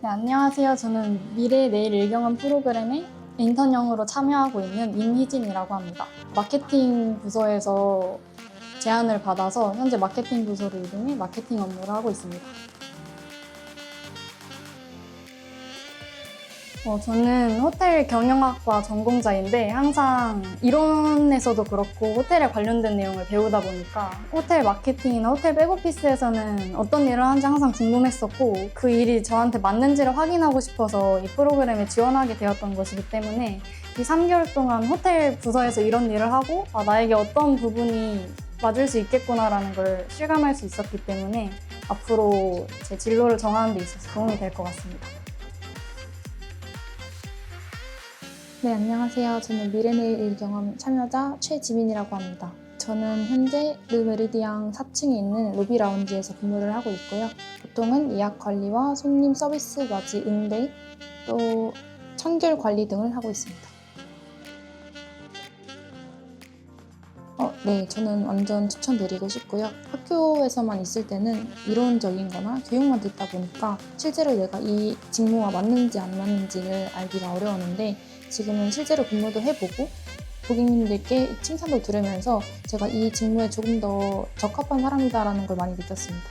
네, 안녕하세요. 저는 미래 내일 일경원 프로그램에 인턴형으로 참여하고 있는 임희진이라고 합니다. 마케팅 부서에서 제안을 받아서 현재 마케팅 부서를 이동해 마케팅 업무를 하고 있습니다. 어, 저는 호텔 경영학과 전공자인데 항상 이론에서도 그렇고 호텔에 관련된 내용을 배우다 보니까 호텔 마케팅이나 호텔 백오피스에서는 어떤 일을 하는지 항상 궁금했었고 그 일이 저한테 맞는지를 확인하고 싶어서 이 프로그램에 지원하게 되었던 것이기 때문에 이 3개월 동안 호텔 부서에서 이런 일을 하고 아, 나에게 어떤 부분이 맞을 수 있겠구나라는 걸 실감할 수 있었기 때문에 앞으로 제 진로를 정하는 데 있어서 도움이 될 것 같습니다. 네, 안녕하세요. 저는 미래내일 일경험 참여자 최지민이라고 합니다. 저는 현재 르메리디앙 4층에 있는 로비 라운지에서 근무를 하고 있고요. 보통은 예약 관리와 손님 서비스 맞이 응대, 또 청결 관리 등을 하고 있습니다. 어, 네, 저는 완전 추천드리고 싶고요. 학교에서만 있을 때는 이론적인 거나 교육만 듣다 보니까 실제로 내가 이 직무와 맞는지 안 맞는지를 알기가 어려웠는데 지금은 실제로 근무도 해보고 고객님들께 칭찬도 들으면서 제가 이 직무에 조금 더 적합한 사람이다라는 걸 많이 느꼈습니다.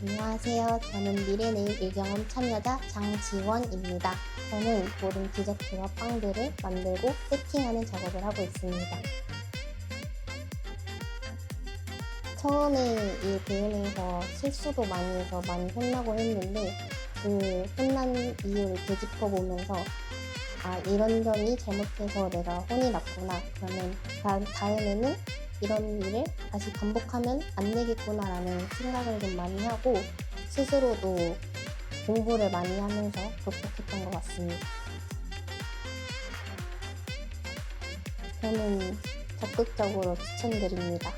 안녕하세요. 저는 미래내일 일경험 참여자 장지원입니다. 저는 모든 디저트와 빵들을 만들고 세팅하는 작업을 하고 있습니다. 처음에 이 배우면서 실수도 많이 해서 많이 혼나고 했는데 그 혼난 이유를 되짚어 보면서 아 이런 점이 잘못해서 내가 혼이 났구나 그러면 다, 다음에는 이런 일을 다시 반복하면 안 되겠구나라는 생각을 좀 많이 하고 스스로도 공부를 많이 하면서 극복했던 것 같습니다. 저는 적극적으로 추천드립니다.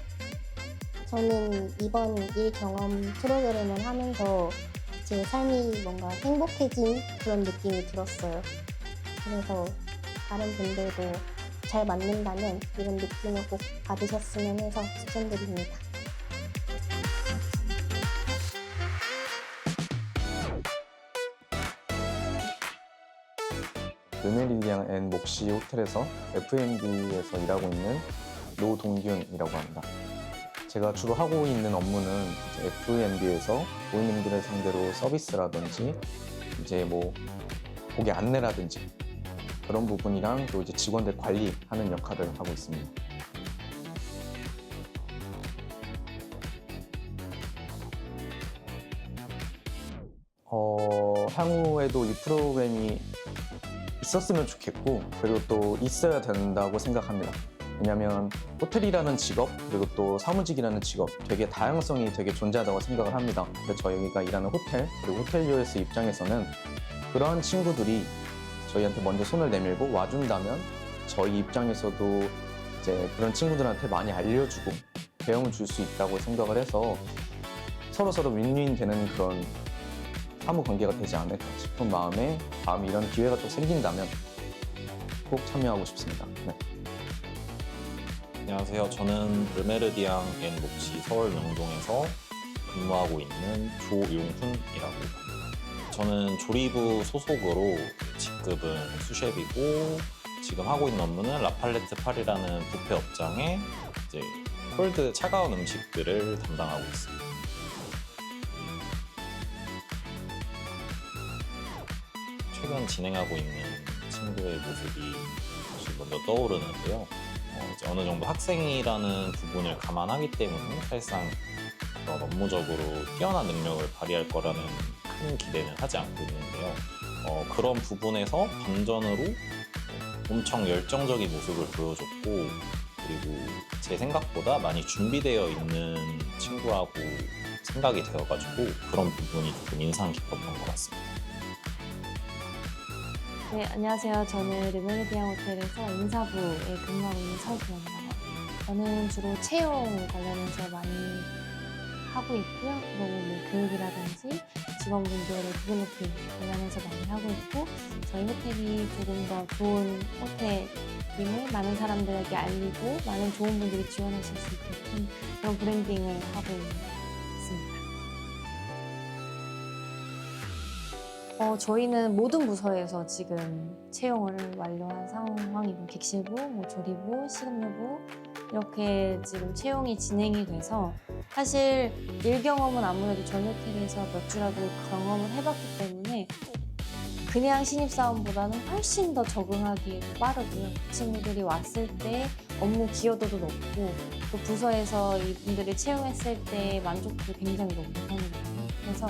저는 이번 일 경험 프로그램을 하면서 제 삶이 뭔가 행복해진 그런 느낌이 들었어요. 그래서 다른 분들도 잘 맞는다면 이런 느낌을 꼭 받으셨으면 해서 추천드립니다. 르메리디앙 앤 목시 호텔에서 F&B에서 일하고 있는 노동균이라고 합니다. 제가 주로 하고 있는 업무는 이제 F&B에서 고객님들을 상대로 서비스라든지 이제 뭐 고객 안내라든지 그런 부분이랑 또 이제 직원들 관리하는 역할을 하고 있습니다. 어, 향후에도 이 프로그램이 있었으면 좋겠고 그리고 또 있어야 된다고 생각합니다. 왜냐하면 호텔이라는 직업 그리고 또 사무직이라는 직업 되게 다양성이 되게 존재하다고 생각을 합니다. 그래서 저희가 일하는 호텔 그리고 호텔리어스 입장에서는 그러한 친구들이 저희한테 먼저 손을 내밀고 와준다면 저희 입장에서도 이제 그런 친구들한테 많이 알려주고 배움을 줄 수 있다고 생각을 해서 서로 서로 윈윈 되는 그런 사무 관계가 되지 않을까 싶은 마음에 다음 이런 기회가 또 생긴다면 꼭 참여하고 싶습니다. 네. 안녕하세요. 저는 르메르디앙 앤 목시 서울 명동에서 근무하고 있는 조용훈이라고 합니다. 저는 조리부 소속으로 직급은 수셰프이고 지금 하고 있는 업무는 라팔레트 파리라는 뷔페 업장에 이제 콜드 차가운 음식들을 담당하고 있습니다. 최근 진행하고 있는 친구의 모습이 먼저 떠오르는데요. 어, 어느 정도 학생이라는 부분을 감안하기 때문에 사실상 업무적으로 뛰어난 능력을 발휘할 거라는 큰 기대는 하지 않고 있는데요. 어, 그런 부분에서 반전으로 엄청 열정적인 모습을 보여줬고 그리고 제 생각보다 많이 준비되어 있는 친구라고 생각이 되어가지고 그런 부분이 조금 인상 깊었던 것 같습니다. 네, 안녕하세요. 저는 르메디앙 호텔에서 인사부에 근무하고 있는 합니다. 저는 주로 채용 관련해서 많이 하고 있고요. 그리고 뭐 교육이라든지 직원분들의 부분 높이 관련해서 많이 하고 있고 저희 호텔이 조금 더 좋은 호텔임을 많은 사람들에게 알리고 많은 좋은 분들이 지원하실 수 있게끔 그런 브랜딩을 하고 있습니다. 어, 저희는 모든 부서에서 지금 채용을 완료한 상황이고 객실부, 뭐 조리부, 식음료부 이렇게 지금 채용이 진행이 돼서 사실 일 경험은 아무래도 호텔에서 몇 주라도 경험을 해봤기 때문에 그냥 신입사원보다는 훨씬 더 적응하기에 빠르고요. 친구들이 왔을 때 업무 기여도도 높고 또 부서에서 이분들이 채용했을 때 만족도 굉장히 높은 편이거든요. 그래서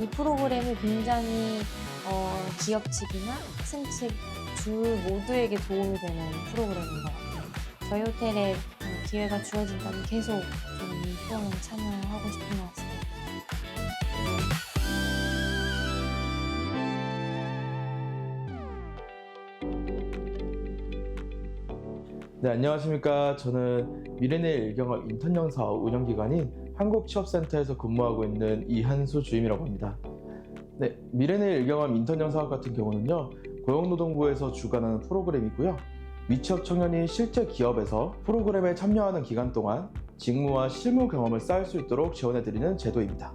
이 프로그램이 굉장히 어, 기업 측이나 학생 측 두 모두에게 도움이 되는 프로그램인 것 같아요. 저희 호텔에 어, 기회가 주어진다면 계속 좀이 프로그램 참여하고 싶은 것 같습니다. 네, 안녕하십니까. 저는 미래내일 일경업 인턴형 사업 운영기관인 한국 취업센터에서 근무하고 있는 이한수 주임이라고 합니다. 네, 미래내일 일경업 인턴형 사업 같은 경우는요, 고용노동부에서 주관하는 프로그램이고요. 미취업 청년이 실제 기업에서 프로그램에 참여하는 기간 동안 직무와 실무 경험을 쌓을 수 있도록 지원해드리는 제도입니다.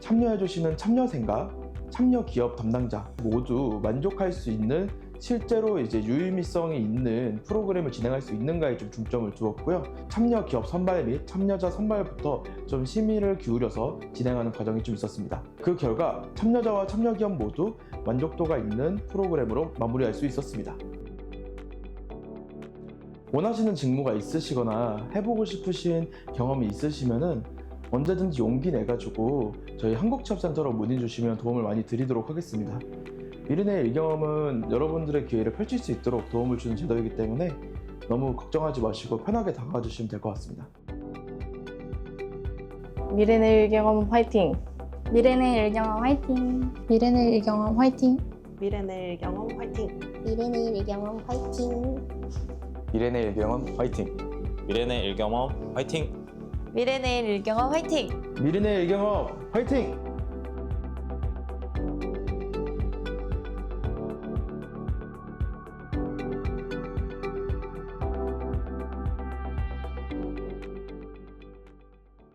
참여해주시는 참여생과 참여 기업 담당자 모두 만족할 수 있는 실제로 이제 유의미성이 있는 프로그램을 진행할 수 있는가에 좀 중점을 두었고요. 참여 기업 선발 및 참여자 선발부터 좀 심의를 기울여서 진행하는 과정이 좀 있었습니다. 그 결과 참여자와 참여 기업 모두 만족도가 있는 프로그램으로 마무리할 수 있었습니다. 원하시는 직무가 있으시거나 해보고 싶으신 경험이 있으시면은 언제든지 용기 내가지고 저희 한국취업센터로 문의 주시면 도움을 많이 드리도록 하겠습니다. 미르네 일경험은 여러분들의 기회를 펼칠 수 있도록 도움을 주는 제도이기 때문에 너무 걱정하지 마시고 편하게 다가와 주시면 될 것 같습니다. 미래내일 경험 화이팅! 미래내 일경험 화이팅! 미래내일 일경험 화이팅! 미래내일 경험 화이팅! 미래내일 일경험 화이팅! 미래내 일경험 화이팅! 미래내 일경험 화이팅! 미래내일 일경험 화이팅! 미르네 일경험 화이팅!